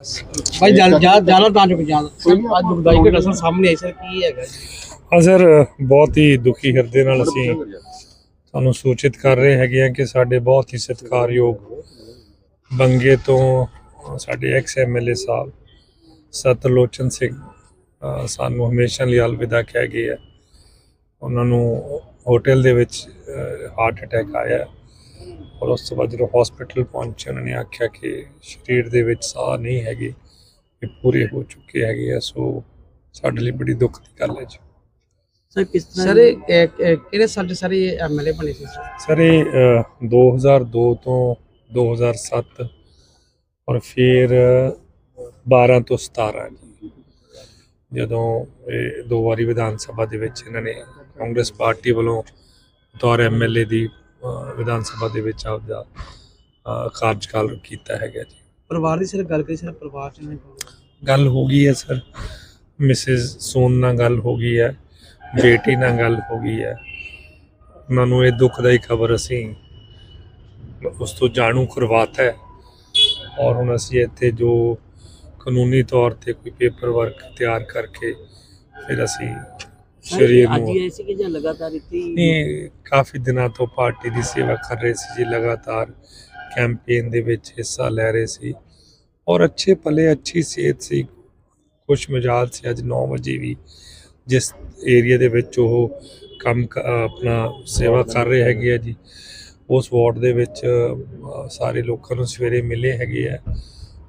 ਭਾਈ ਜ਼ਿਆਦਾ ਜ਼ਿਆਦਾ ਤਾਂ ਚੁੱਕ ਜ਼ਿਆਦਾ ਅੱਜ ਦੁਖਦਾਈ ਘਟਨਾ ਸਰ ਸਾਹਮਣੇ ਆਈ, ਸਰ, ਕੀ ਹੈਗਾ ਹਾਂ, ਸਰ, ਬਹੁਤ ਹੀ ਦੁਖੀ ਹਿਰਦੇ ਨਾਲ ਅਸੀਂ ਤੁਹਾਨੂੰ ਸੂਚਿਤ ਕਰ ਰਹੇ ਹੈਗੇ ਆ ਕਿ ਸਾਡੇ ਬਹੁਤ ਹੀ ਸਤਿਕਾਰਯੋਗ ਬੰਗੇ ਤੋਂ ਸਾਡੇ ਐਕਸ ਐਮਐਲਏ ਸਾਹਿਬ, ਸਤਲੋਚਨ ਸਿੰਘ ਸਾਨੂੰ ਹਮੇਸ਼ਾ ਲਈ ਅਲਵਿਦਾ ਕਹਿ ਗਏ ਆ। ਉਹਨਾਂ ਨੂੰ ਹੋਟਲ ਦੇ ਵਿੱਚ ਹਾਰਟ ਅਟੈਕ ਆਇਆ। ਔਰ ਉਸ ਤੋਂ ਬਾਅਦ ਜਦੋਂ ਹਸਪੀਟਲ ਪਹੁੰਚੇ ਉਹਨਾਂ ਨੇ ਆਖਿਆ ਕਿ ਸਰੀਰ ਦੇ ਵਿੱਚ ਸਾਹ ਨਹੀਂ ਹੈਗੇ ਇਹ ਪੂਰੇ ਹੋ ਚੁੱਕੇ ਹੈਗੇ ਆ ਸੋ ਸਾਡੇ ਲਈ ਬੜੀ ਦੁੱਖ ਦੀ ਗੱਲ ਹੈ ਜੀ। ਸਰ ਕਿਸ ਤਰ੍ਹਾਂ ਸਰ ਕਿਹੜੇ ਸਾਲ 'ਚ ਸਰ ਇਹ ਐਮਐਲਏ ਬਣੇ ਸੀ? ਸਰ ਇਹ ਅ, 2002 ਤੋਂ 2007 ਔਰ ਫਿਰ 12 ਤੋਂ 17 ਜੀ। ਜਦੋਂ ਇਹ ਦੋ ਵਾਰੀ ਵਿਧਾਨ ਸਭਾ ਦੇ ਵਿੱਚ ਇਹਨਾਂ ਨੇ ਕਾਂਗਰਸ ਪਾਰਟੀ ਵੱਲੋਂ ਤੌਰ ਐਮਐਲਏ ਦੀ ਵਿਧਾਨ ਸਭਾ ਦੇ ਵਿੱਚ ਆਪਦਾ ਕਾਰਜਕਾਲ ਕੀਤਾ ਹੈਗਾ ਜੀ। ਪਰਿਵਾਰ ਦੀ ਸਰ ਗੱਲ ਕਰੀ ਸਰ ਪਰਿਵਾਰ 'ਚ ਨਹੀਂ ਗੱਲ ਹੋ ਗਈ ਹੈ ਸਰ। ਮਿਸਿਸ ਸੋਨ ਨਾਲ ਗੱਲ ਹੋ ਗਈ ਹੈ ਬੇਟੀ ਨਾਲ ਗੱਲ ਹੋ ਗਈ ਹੈ। ਉਹਨਾਂ ਨੂੰ ਇਹ ਦੁਖਦਾਈ ਖਬਰ ਅਸੀਂ ਉਸ ਤੋਂ ਜਾਣੂ ਕਰਵਾਤਾ ਹੈ। ਔਰ ਹੁਣ ਅਸੀਂ ਇੱਥੇ ਜੋ ਕਾਨੂੰਨੀ ਤੌਰ ਤੇ ਕੋਈ ਪੇਪਰ ਵਰਕ ਤਿਆਰ ਕਰਕੇ ਫਿਰ ਅਸੀਂ ਸਰੀਰ ਅੱਜ ਨੂੰ ਹੀ ਆਏ ਸੀ ਕਿ ਜਾਂ ਲਗਾਤਾਰ ਇੱਥੇ ਨਹੀਂ ਕਾਫੀ ਦਿਨਾਂ ਤੋਂ ਪਾਰਟੀ ਦੀ ਸੇਵਾ ਕਰ ਰਹੇ ਸੀ ਜੀ ਲਗਾਤਾਰ ਕੈਂਪੇਨ ਦੇ ਵਿੱਚ ਹਿੱਸਾ ਲੈ ਰਹੇ ਸੀ। ਔਰ ਅੱਛੇ ਭਲੇ ਅੱਛੀ ਸਿਹਤ ਸੀ ਖੁਸ਼ ਮਿਜਾਜ ਸੀ ਅੱਜ 9 ਵਜੇ ਵੀ। ਜਿਸ ਏਰੀਆ ਦੇ ਵਿੱਚ ਉਹ ਕੰਮ ਆਪਣਾ ਸੇਵਾ ਕਰ ਰਹੇ ਹੈਗੇ ਆ ਜੀ। ਉਸ ਵਾਰਡ ਦੇ ਵਿੱਚ ਸਾਰੇ ਲੋਕਾਂ ਨੂੰ ਸਵੇਰੇ ਮਿਲੇ ਹੈਗੇ ਆ।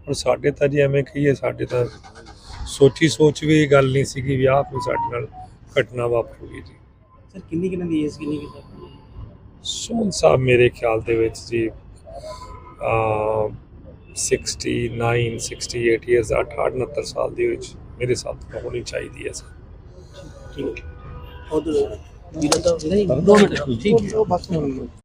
ਔਰ ਸਾਡੇ ਤਾਂ ਜੀ ਐਵੇਂ ਕਹੀਏ ਸਾਡੇ ਤਾਂ ਸੋਚੀ ਸੋਚ ਵੀ ਇਹ ਗੱਲ ਨਹੀਂ ਸੀ ਕਿ ਵੀ ਸਾਡੇ ਨਾਲ ਘਟਨਾ ਵਾਪਰੂਗੀ ਜੀ। ਸਰ ਕਿੰਨੀ ਕਿੰਨੀ ਦੀ ਏਜ ਕਿੰਨੀ ਕਿ ਸਰ ਸੋਨ ਸਾਹਿਬ ਮੇਰੇ ਖਿਆਲ ਦੇ ਵਿੱਚ ਜੀ ਅ 69 68 ਇਅਰਸ 68 69 ਸਾਲ ਦੇ ਵਿੱਚ ਮੇਰੇ ਹਿਸਾਬ ਤੋਂ ਹੋਣੀ ਚਾਹੀਦੀ ਹੈ ਸਰ। ਠੀਕ ਹੈ। ਨਹੀਂ ਦੋ ਮਿੰਟ ਠੀਕ ਹੈ